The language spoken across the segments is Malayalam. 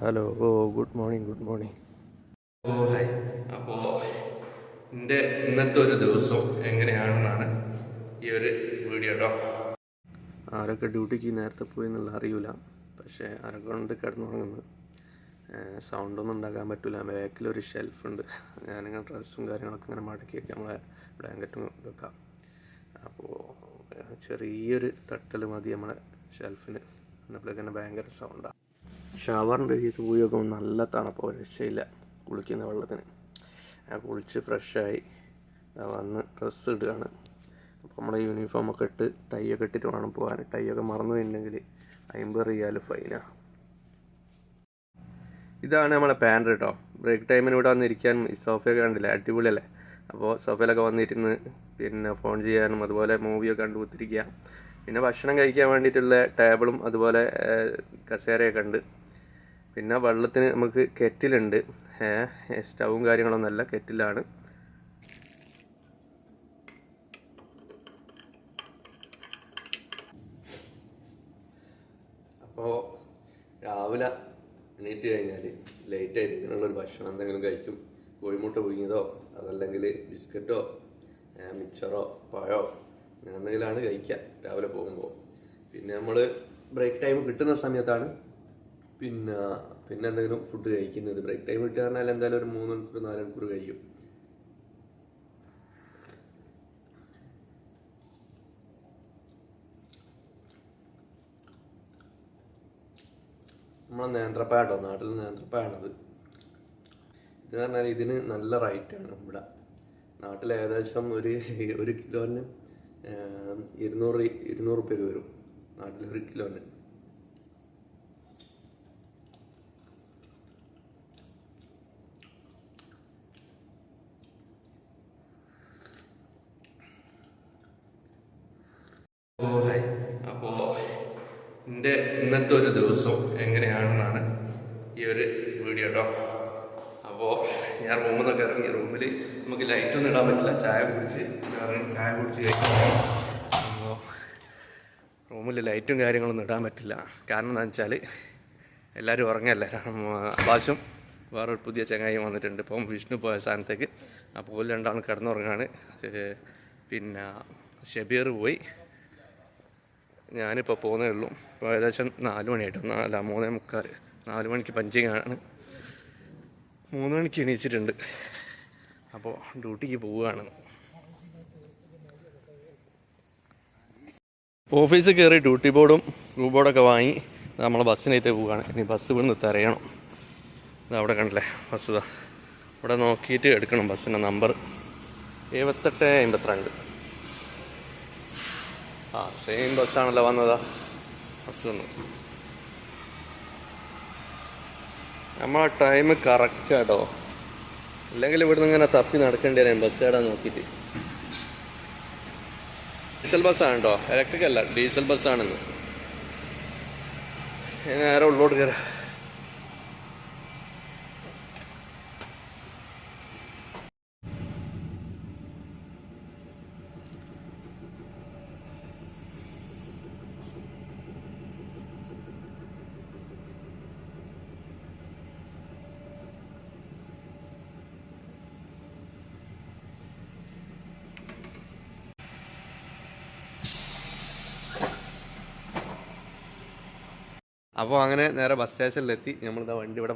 Hello oh good morning good morning oh hi. അപ്പോൾ എന്റെ ഇന്നത്തെ ഒരു ദിവസം എങ്ങനെയാണെന്നാണ് ഈ ഒരു വീഡിയോ കേട്ടോ ആരൊക്കെ ഡ്യൂട്ടിക്ക് നേരത്തെ പോയി എന്നുള്ള അറിയില്ല പക്ഷേ ആരൊക്കെ കൊണ്ട് കിടന്നുറങ്ങുന്നത്? സൗണ്ടൊന്നും ഉണ്ടാക്കാൻ പറ്റില്ല ബാക്കിലൊരു ഷെൽഫുണ്ട് ഞാനിങ്ങനെ ഡ്രസ്സും കാര്യങ്ങളൊക്കെ ഇങ്ങനെ മടക്കി വെക്കാം നമ്മളെ ബ്ലാങ്കറ്റും വെക്കാം അപ്പോൾ ചെറിയൊരു തട്ടൽ മതി നമ്മളെ ഷെൽഫിന് എന്നപ്പോഴേക്കന്നെ ഭയങ്കര സൗണ്ടാണ് ഷവറിന്റെ ഇത് ഉപയോഗം നല്ല തണുപ്പ് രക്ഷയില്ല കുളിക്കുന്ന വെള്ളത്തിന്. ഞാൻ കുളിച്ച് ഫ്രഷായി വന്ന് ഡ്രസ്സ് ഇടുകയാണ്. അപ്പോൾ നമ്മുടെ യൂണിഫോമൊക്കെ ഇട്ട് ടൈ ഒക്കെ ഇട്ടിട്ട് വേണം പോകാൻ ടൈ ഒക്കെ മറന്നു പോയിട്ടുണ്ടെങ്കിൽ അമ്പത് റിയാൽ ഫൈനാണ് ഇതാണ് നമ്മളെ പാന്റ് കേട്ടോ ബ്രേക്ക് ടൈമിന് ഇവിടെ വന്നിരിക്കാൻ സോഫയൊക്കെ കണ്ടില്ലേ? അടിപൊളിയല്ലേ? അപ്പോൾ സഫയിലൊക്കെ വന്നിരുന്ന് പിന്നെ ഫോൺ ചെയ്യാനും അതുപോലെ മൂവിയൊക്കെ കണ്ടു കുത്തിരിക്കുക പിന്നെ ഭക്ഷണം കഴിക്കാൻ വേണ്ടിയിട്ടുള്ള ടേബിളും അതുപോലെ കസേരയൊക്കെ ഉണ്ട്. പിന്നെ വെള്ളത്തിന് നമുക്ക് കെറ്റിലുണ്ട്. സ്റ്റൗവും കാര്യങ്ങളൊന്നുമല്ല കെറ്റിലാണ്. അപ്പോൾ രാവിലെ എണീറ്റ് കഴിഞ്ഞാൽ ലേറ്റായിട്ട് ഇങ്ങനെയുള്ളൊരു ഭക്ഷണം എന്തെങ്കിലും കഴിക്കും. കോഴിമുട്ട പുഴുങ്ങിയതോ അതല്ലെങ്കിൽ ബിസ്ക്കറ്റോ മിച്ചറോ പഴമോ അങ്ങനെ എന്തെങ്കിലുമാണ് കഴിക്കുക രാവിലെ പോകുമ്പോൾ. പിന്നെ നമ്മൾ ബ്രേക്ക് ടൈം കിട്ടുന്ന സമയത്താണ് പിന്നെ പിന്നെ എന്തെങ്കിലും ഫുഡ് കഴിക്കുന്നത്. ബ്രേക്ക് ടൈം കിട്ടുക പറഞ്ഞാൽ എന്തായാലും ഒരു മൂന്ന് മണിക്കൂർ നാല് മണിക്കൂർ കഴിയും. നമ്മളെ നേന്ത്രപ്പാട്ടോ നാട്ടിൽ നേന്ത്രപ്പാണത് ഇത് പറഞ്ഞാൽ ഇതിന് നല്ല റേറ്റാണ് ഇവിടെ. നാട്ടിൽ ഏകദേശം ഒരു ഒരു കിലോന് ഇരുന്നൂറ് ഇരുന്നൂറ് റുപ്യ വരും. നാട്ടിൽ ഒരു കിലോന്. അപ്പോൾ എന്റെ ഇന്നത്തെ ഒരു ദിവസം എങ്ങനെയാണെന്നാണ് ഈ ഒരു വീഡിയോ കേട്ടോ അപ്പോൾ ഞാൻ റൂമിൽ നിന്നൊക്കെ ഇറങ്ങി. റൂമിൽ നമുക്ക് ലൈറ്റൊന്നും ഇടാൻ പറ്റില്ല. ചായ കുടിച്ച് ഇറങ്ങി. ചായ കുടിച്ച് കഴിഞ്ഞു അപ്പോൾ റൂമിൽ ലൈറ്റും കാര്യങ്ങളൊന്നും ഇടാൻ പറ്റില്ല. കാരണം എന്താണെന്ന് വെച്ചാൽ എല്ലാവരും ഉറങ്ങല്ലേ അഭാഷും വേറൊരു പുതിയ ചങ്ങായി വന്നിട്ടുണ്ട്. ഇപ്പം വിഷ്ണു പോയ സ്ഥാനത്തേക്ക്. അപ്പോൾ രണ്ടാണ് കിടന്നുറങ്ങാണ്. പിന്നെ ഷബീർ പോയി. ഞാനിപ്പോൾ പോകുന്നേ ഉള്ളൂ. ഇപ്പോൾ ഏകദേശം നാല് മണിയായിട്ടും? നാല മൂന്നേ മുക്കാൽ നാല് മണിക്ക് പഞ്ചിങ് ആണ്. മൂന്ന് മണിക്ക് എണീച്ചിട്ടുണ്ട്. അപ്പോൾ ഡ്യൂട്ടിക്ക് പോവുകയാണ്. ഓഫീസിൽ കയറി ഡ്യൂട്ടി ബോർഡും ബ്ലൂ ബോർഡൊക്കെ വാങ്ങി നമ്മളെ ബസ്സിനകത്ത് പോവുകയാണ്. ഇനി ബസ് ഇവിടുന്ന് തിരയണം. ഇത് അവിടെ കണ്ടില്ലേ? ബസ് ഇതാ ഇവിടെ നോക്കിയിട്ട് എടുക്കണം ബസ്സിന്റെ നമ്പർ. എഴുപത്തെട്ട് അമ്പത്തിരണ്ട്. ആ സെയിം ബസ്സാണല്ലോ വന്നതാ. ബസ് വന്നു. നമ്മളെ ടൈം കറക്റ്റാട്ടോ അല്ലെങ്കിൽ ഇവിടുന്ന് ഇങ്ങനെ തപ്പി നടക്കേണ്ടി വരാം ബസ് ഏടാ നോക്കിയിട്ട്. ഡീസൽ ബസ്സാണ് ഇലക്ട്രിക് അല്ല ഡീസൽ ബസ്സാണെന്ന് നേരെ ഉള്ളോട്ട് കയറാം അപ്പോൾ അങ്ങനെ നേരെ ബസ് സ്റ്റേഷനിലെത്തി നമ്മളിതാ വണ്ടി ഇവിടെ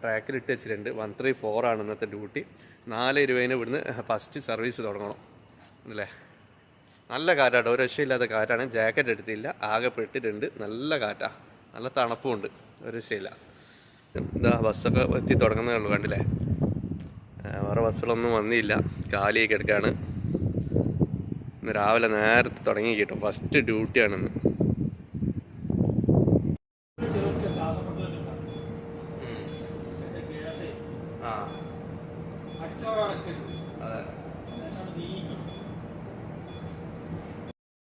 ട്രാക്കിൽ ഇട്ട് വെച്ചിട്ടുണ്ട്. വൺ ത്രീ ഫോർ ആണ് ഇന്നത്തെ ഡ്യൂട്ടി നാല് ഇരുപതിന് ഇവിടുന്ന് ഫസ്റ്റ് സർവീസ് തുടങ്ങണം. അല്ലേ? നല്ല കാറ്റാട്ടോ. ഒരു രക്ഷയില്ലാത്ത കാറ്റാണ്. ജാക്കറ്റ് എടുത്തില്ല. ആകെ പെട്ടിട്ടുണ്ട്. നല്ല കാറ്റാണ് നല്ല തണുപ്പുമുണ്ട് ഒരു രക്ഷയില്ല. എന്താ ബസ്സൊക്കെ എത്തി തുടങ്ങുന്നേ ഉള്ളൂ കണ്ടില്ലേ? വേറെ ബസ്സുകളൊന്നും വന്നില്ല. കാലിയൊക്കെ എടുക്കാണ് ഇന്ന് രാവിലെ നേരത്തെ തുടങ്ങി കേട്ടോ. ഫസ്റ്റ് ഡ്യൂട്ടിയാണിന്ന്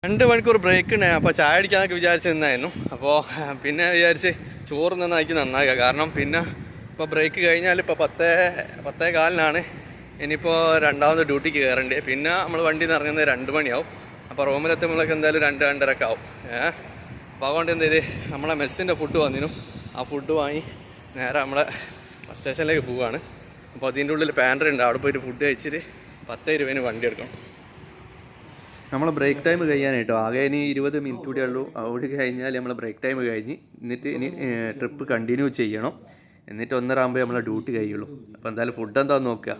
രണ്ട് മണിക്കൂർ ബ്രേക്ക് ഉണ്ടായി അപ്പോൾ ചായ അടിക്കാന്നൊക്കെ വിചാരിച്ച് നിന്നായിരുന്നു. അപ്പോൾ പിന്നെ വിചാരിച്ച് ചോറ് നന്നാക്കി നന്നാക്കുക. കാരണം പിന്നെ ഇപ്പോൾ ബ്രേക്ക് കഴിഞ്ഞാൽ ഇപ്പോൾ പത്തേ പത്തേ കാലിനാണ് ഇനിയിപ്പോൾ രണ്ടാമത് ഡ്യൂട്ടിക്ക് കയറേണ്ടി പിന്നെ നമ്മൾ വണ്ടി നിന്ന് ഇറങ്ങുന്നത് രണ്ട് മണിയാവും. അപ്പോൾ റൂമിലെത്തുമ്പോഴൊക്കെ എന്തായാലും രണ്ട് രണ്ടരക്കെ ആവും. ഏഹ് അപ്പോൾ അതുകൊണ്ട് എന്ത് നമ്മളെ മെസ്സിന്റെ ഫുഡ് വന്നിരുന്നു. ആ ഫുഡ് വാങ്ങി നേരെ നമ്മളെ ബസ് സ്റ്റേഷനിലേക്ക് പോവുകയാണ് അപ്പോൾ അതിന്റെ ഉള്ളിൽ പാൻട്രി ഉണ്ട്. അവിടെ പോയിട്ട് ഫുഡ് കഴിച്ചിട്ട് പത്ത് ഇരുപതിന് വണ്ടി എടുക്കണം. നമ്മൾ ബ്രേക്ക് ടൈം കഴിയാനായിട്ടോ. ആകെ ഇനി ഇരുപത് മിനിറ്റ് കൂടെ ഉള്ളൂ. അവിടെ കഴിഞ്ഞാൽ നമ്മൾ ബ്രേക്ക് ടൈം കഴിഞ്ഞ് എന്നിട്ട് ഇനി ട്രിപ്പ് കണ്ടിന്യൂ ചെയ്യണം. എന്നിട്ട് ഒന്നര ആകുമ്പോൾ നമ്മളെ ഡ്യൂട്ടി കഴിയുള്ളൂ. അപ്പോൾ എന്തായാലും ഫുഡ് എന്താന്ന് നോക്കുക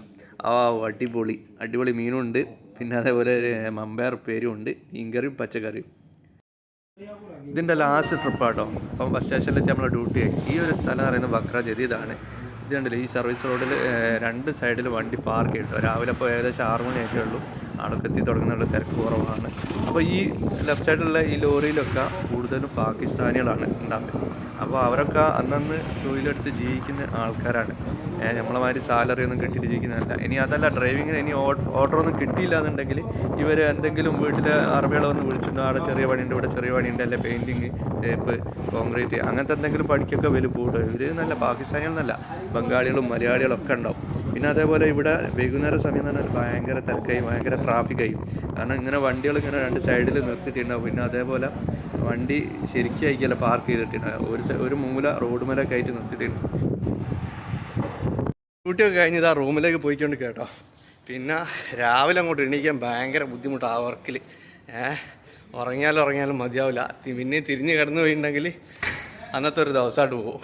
ആ അടിപൊളി. അടിപൊളി മീനുണ്ട്. പിന്നെ അതേപോലെ മമ്പയർ പേരും ഉണ്ട്. മീൻകറിയും പച്ചക്കറിയും. ഇതിന്റെ ലാസ്റ്റ് ട്രിപ്പാട്ടോ അപ്പം ബസ് സ്റ്റേഷനിലെത്തി നമ്മളെ ഡ്യൂട്ടി ആയി. ഈ ഒരു സ്ഥലം പറയുന്നത് ബക്ര ജദീദാണ് ഇത് കണ്ടില്ലേ ഈ സർവീസ് റോഡിൽ രണ്ട് സൈഡിൽ വണ്ടി പാർക്ക് ചെയ്തിട്ടോ രാവിലെ ഇപ്പോൾ ഏകദേശം ആറ് മണിയൊക്കെ ഉള്ളൂ. എത്തി തുടങ്ങുന്നുള്ള തിരക്ക് കുറവാണ്. അപ്പോൾ ഈ ലെഫ്റ്റ് സൈഡിലുള്ള ഈ ലോറിയിലൊക്കെ കൂടുതലും പാകിസ്ഥാനികളാണ് ഉണ്ടാകുന്നത് അപ്പോൾ അവരൊക്കെ അന്നന്ന് തൊഴിലെടുത്ത് ജീവിക്കുന്ന ആൾക്കാരാണ്. നമ്മളെ മാതിരി സാലറി ഒന്നും കിട്ടിയിരിക്കുന്നതല്ല ഇനി അതല്ല ഡ്രൈവിങ്ങിന് ഇനി ഓർഡർ ഒന്നും കിട്ടിയില്ല എന്നുണ്ടെങ്കിൽ ഇവർ എന്തെങ്കിലും വീട്ടിലെ അറബികളെ വന്ന് വിളിച്ചിട്ടുണ്ടോ? അവിടെ ചെറിയ പണിയുണ്ട് ഇവിടെ ചെറിയ പണിയുണ്ട് അല്ലെ? പെയിന്റിങ് തേപ്പ് കോൺക്രീറ്റ് അങ്ങനത്തെ എന്തെങ്കിലും പണിക്കൊക്കെ വലിയ കൂടും. ഇവർ നല്ല പാകിസ്ഥാനികളെന്നല്ല ബംഗാളികളും മലയാളികളും ഒക്കെ ഉണ്ടാവും. പിന്നെ അതേപോലെ ഇവിടെ വൈകുന്നേര സമയം പറഞ്ഞാൽ ഭയങ്കര തിരക്കായി ഭയങ്കര ട്രാഫിക്കായി കാരണം ഇങ്ങനെ വണ്ടികൾ ഇങ്ങനെ രണ്ട് സൈഡിൽ നിർത്തിയിട്ടുണ്ടാവും പിന്നെ അതേപോലെ വണ്ടി ശരിക്കും ആയിക്കല്ല പാർക്ക് ചെയ്തിട്ടുണ്ട്. ഒരു ഒരു മൂല റോഡ് മേലൊക്കെ ആയിട്ട് നിർത്തിയിട്ടുണ്ട്. ഡ്യൂട്ടിയൊക്കെ കഴിഞ്ഞ് ഇതാ റൂമിലേക്ക് പോയിക്കൊണ്ട് കേട്ടോ. പിന്നെ രാവിലെ അങ്ങോട്ട് എണീക്കാൻ ഭയങ്കര ബുദ്ധിമുട്ടാണ് ആ വർക്കിൽ ഏഹ് ഉറങ്ങിയാലും ഉറങ്ങിയാലും മതിയാവില്ല. പിന്നെ തിരിഞ്ഞ് കിടന്നു പോയിട്ടുണ്ടെങ്കിൽ അന്നത്തെ ഒരു ദിവസമായിട്ട് പോകും.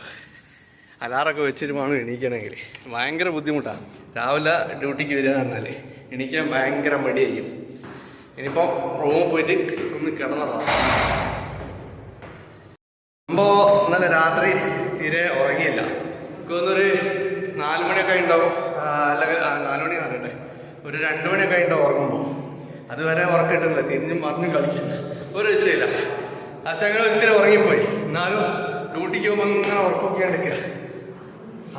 അലാറൊക്കെ വെച്ചിട്ട് വേണം എണീക്കണമെങ്കിൽ ഭയങ്കര ബുദ്ധിമുട്ടാണ് രാവിലെ ഡ്യൂട്ടിക്ക് വരിക എന്ന് പറഞ്ഞാൽ എണീക്കാൻ ഭയങ്കര മടിയായിരിക്കും. ഇനിയിപ്പോൾ റൂമിൽ പോയിട്ട് ഒന്ന് കിടന്നതാണ് സംഭവം ഇന്നലെ രാത്രി തീരെ ഉറങ്ങിയില്ല. എനിക്കൊന്നൊരു നാല് മണിയൊക്കെ ഉണ്ടാവും അല്ലെങ്കിൽ നാലുമണി നാല് മണി അറിയട്ടെ ഒരു രണ്ട് മണിയൊക്കെ ഉണ്ടാവും ഉറങ്ങുമ്പോൾ അതുവരെ ഉറക്കം കിട്ടുന്നില്ല തിരിഞ്ഞും മറിഞ്ഞും കളിക്കില്ല ഒരു രക്ഷയില്ല. ആ ശങ്ങൾ ഇത്തിരി ഉറങ്ങിപ്പോയി. എന്നാലും ഡ്യൂട്ടിക്ക് പോകുമ്പോൾ അങ്ങനെ ഉറക്കൊക്കെ എടുക്കുക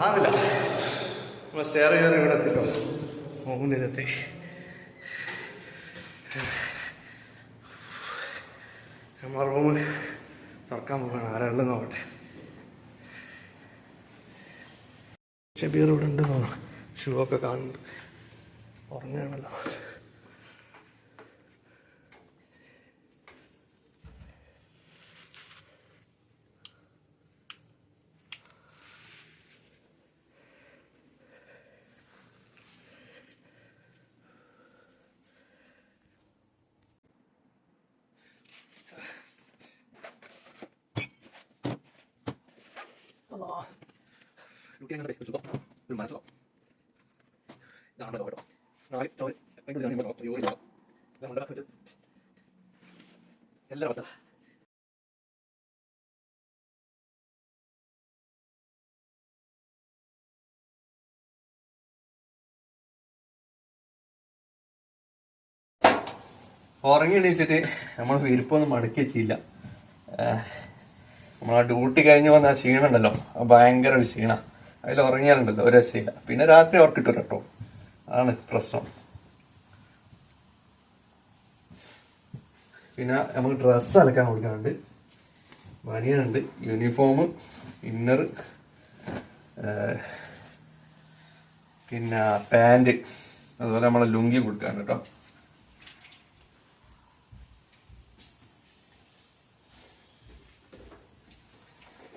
ആവില്ല. നമ്മൾ സ്റ്റെയർ കയറി ഇവിടെ എത്തിട്ടോ മൂന്നിലെത്തി നമ്മൾ റൂമ് തുറക്കാൻ പോകണം ആരാളുടെ നോക്കട്ടെ. ഷബീർ ഇവിടെ ഉണ്ട് ഷൂ ഒക്കെ കാണുന്നുണ്ട്. ഉറങ്ങുകയാണല്ലോ. അങ്ങനെ ഉറങ്ങി എണീച്ചിട്ട് നമ്മൾ വിരിപ്പൊന്നും മടക്കി വെച്ചില്ല. നമ്മൾ ആ ഡ്യൂട്ടി കഴിഞ്ഞ് വന്ന ആ ക്ഷീണം ഉണ്ടല്ലോ അത് ഭയങ്കര ഒരു ക്ഷീണ. അതിൽ ഉറങ്ങിയാലുണ്ടല്ലോ ഒരു രക്ഷയില്ല. പിന്നെ രാത്രി ഉറക്കിട്ടു കേട്ടോ അതാണ് പ്രശ്നം. പിന്നെ നമുക്ക് ഡ്രസ്സ് അലക്കാൻ കൊടുക്കാനുണ്ട്. ബനിയനുണ്ട് യൂണിഫോം ഇന്നർ പിന്നെ പാന്റ് അതുപോലെ നമ്മളെ ലുങ്കി കൊടുക്കാനുണ്ട് കേട്ടോ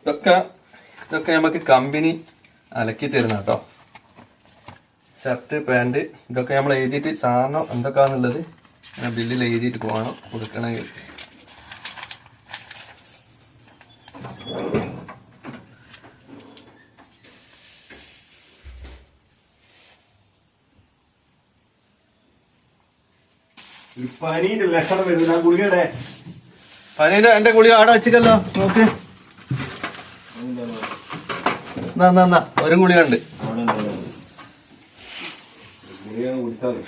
ഇതൊക്കെ ഇതൊക്കെ നമുക്ക് കമ്പനി അലക്കി തരുന്ന കേട്ടോ. ഷർട്ട് പാന്റ് ഇതൊക്കെ നമ്മൾ എഴുതിയിട്ട് സാധനം എന്തൊക്കെയാണെന്നുള്ളത് ഞാൻ ബില്ലിൽ എഴുതിയിട്ട് പോകണം കൊടുക്കണമെങ്കിൽ. പനീന്റെ ലക്ഷണം വരുന്ന ഗുളികയുടെ. പനീന്റെ എന്റെ ഗുളിക ആടെ വെച്ചിട്ടല്ലോ നോക്ക് എന്നാ, എന്നാ, എന്നാ, ഒരു ഗുളിക ഉണ്ട്. അവിടെ ഞാൻ ഗുളിക കുടിച്ചാൽ മതി.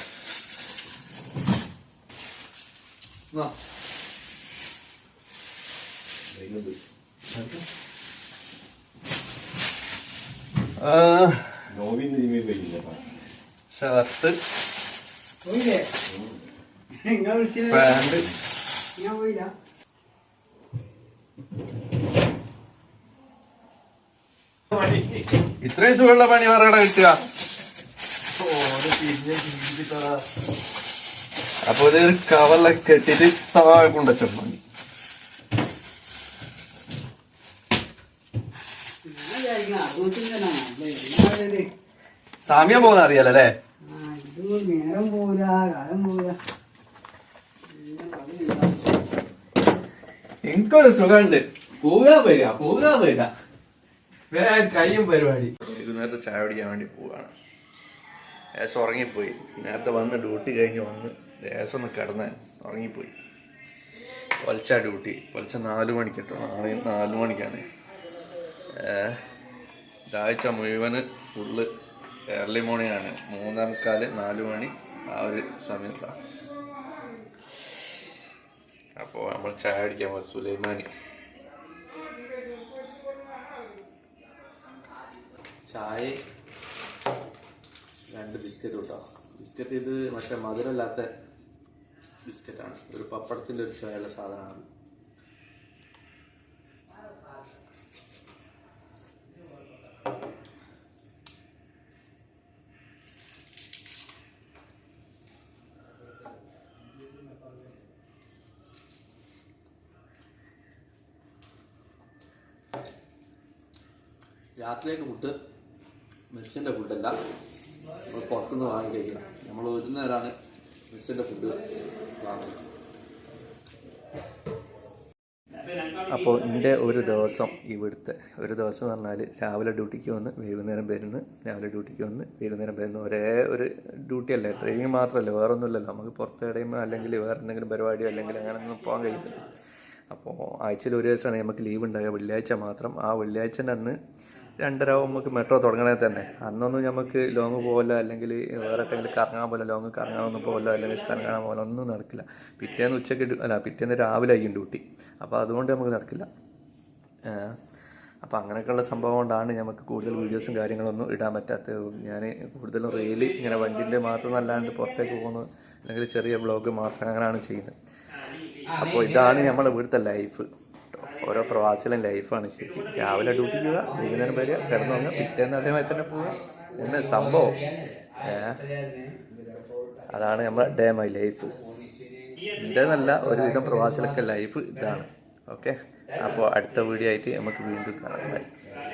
നോവിന്റെ ഇമേജ് വയ്ക്കില്ല ഷർട്ട് പോയില്ലേ നിങ്ങൾ വിളിച്ചത് പാന്റ് ഞാൻ പോയില്ല ഇത്രയും സുഖമുള്ള പണി പറയണ കിട്ടുക? അപ്പൊ ഇത് കവറിലൊക്കെ കെട്ടിട്ട് താഴെ കൊണ്ടുവച്ചു പണി സമയം പോകുന്ന അറിയാലോ നേരം പോരാ. എനിക്കൊരു സുഖമുണ്ട്. പോകാൻ വരിക പോകാൻ വരിക. വേറെ കയ്യും പരിപാടി. വൈകുന്നേരത്തെ ചായ പിടിക്കാൻ വേണ്ടി പോവാണ്. ഏശം ഉറങ്ങിപ്പോയി. നേരത്തെ വന്ന് ഡ്യൂട്ടി കഴിഞ്ഞ് വന്ന് ദേശം ഒന്ന് കിടന്ന് ഉറങ്ങിപ്പോയി. പൊലച്ച ഡ്യൂട്ടി. പൊലച്ച നാല് മണിക്ക് കേട്ടോ നാളെ നാല് മണിക്കാണ്. ഇതാഴ്ച മുഴുവൻ ഫുള്ള് ഏർലി മോർണിംഗ് ആണ്. മൂന്നേ മുക്കാൽ നാല് മണി ആ ഒരു സമയത്താണ് അപ്പോൾ നമ്മൾ ചായ അടിക്കാൻ സുലൈമാനി. ചായ രണ്ട് ബിസ്ക്കറ്റ് കേട്ടോ. ബിസ്ക്കറ്റ് ഇത് മറ്റേ മധുരമില്ലാത്ത ബിസ്ക്കറ്റാണ്. ഒരു പപ്പടത്തിന്റെ ഒരു ചുവയുള്ള സാധനമാണ്. രാത്രിയൊക്കെ ഫുഡ് മെസ്സിന്റെ ഫുഡല്ല. നമ്മൾ പുറത്തുനിന്ന് വാങ്ങി കഴിക്കണം. നമ്മൾ ഒരു നേരമാണ് മെസ്സിന്റെ ഫുഡ് വാങ്ങുന്നത്. അപ്പോൾ എന്റെ ഒരു ദിവസം ഇവിടുത്തെ ഒരു ദിവസം എന്ന് പറഞ്ഞാൽ രാവിലെ ഡ്യൂട്ടിക്ക് വന്ന് വൈകുന്നേരം വരുന്നു രാവിലെ ഡ്യൂട്ടിക്ക് വന്ന് വൈകുന്നേരം വരുന്ന ഒരേ ഒരു ഡ്യൂട്ടി അല്ലേ? ട്രെയിനിങ് മാത്രമല്ല വേറെ ഒന്നുമില്ലല്ലോ നമുക്ക് പുറത്ത് എവിടെയും അല്ലെങ്കിൽ വേറെ എന്തെങ്കിലും പരിപാടിയോ അല്ലെങ്കിൽ അങ്ങനെ ഒന്നും പോകാൻ കഴിയില്ല അപ്പോൾ ആഴ്ചയിൽ ഒരു ദിവസമാണ് നമുക്ക് ലീവ് ഉണ്ടാകുക വെള്ളിയാഴ്ച മാത്രം. ആ വെള്ളിയാഴ്ചന്റെ അന്ന് രണ്ടര ആവും നമുക്ക് മെട്രോ തുടങ്ങണേ തന്നെ. അന്നൊന്നും നമുക്ക് ലോങ് പോകല അല്ലെങ്കിൽ വേറെ എന്തെങ്കിലും കറങ്ങാൻ പോലെ ലോങ് കറങ്ങാനൊന്നും പോകല അല്ലെങ്കിൽ സ്ഥലം കാണാൻ പോലെ ഒന്നും നടക്കില്ല. പിറ്റേന്ന് ഉച്ചയ്ക്ക് അല്ല പിറ്റേന്ന് രാവിലെ ആയിരിക്കും ഡ്യൂട്ടി അപ്പോൾ അതുകൊണ്ട് നമുക്ക് നടക്കില്ല. അപ്പോൾ അങ്ങനെയൊക്കെയുള്ള സംഭവം കൊണ്ടാണ് നമുക്ക് കൂടുതൽ വീഡിയോസും കാര്യങ്ങളൊന്നും ഇടാൻ പറ്റാത്തത്. ഞാൻ കൂടുതലും റീൽ ഇങ്ങനെ വണ്ടിന്റെ മാത്രം അല്ലാണ്ട് പുറത്തേക്ക് പോകുന്നു അല്ലെങ്കിൽ ചെറിയ ബ്ലോഗ് മാത്രം അങ്ങനെയാണ് ചെയ്യുന്നത്. അപ്പോൾ ഇതാണ് നമ്മുടെ ഇവിടുത്തെ ലൈഫ് ഓരോ പ്രവാസികളും ലൈഫാണ് ശരിക്കും. രാവിലെ ഡ്യൂട്ടി പോവുക വൈകുന്നേരം വരിക കിടന്നുറങ്ങുക പിറ്റേന്ന് അതേമാതിരി തന്നെ പോവുക. എന്ന സംഭവം? അതാണ് നമ്മുടെ ഡേ മൈ ലൈഫ് എന്റെ നല്ല ഒരുവിധം പ്രവാസികളൊക്കെ ലൈഫ് ഇതാണ്. ഓക്കെ അപ്പോൾ അടുത്ത വീഡിയോ ആയിട്ട് നമുക്ക് വീണ്ടും കാണാം.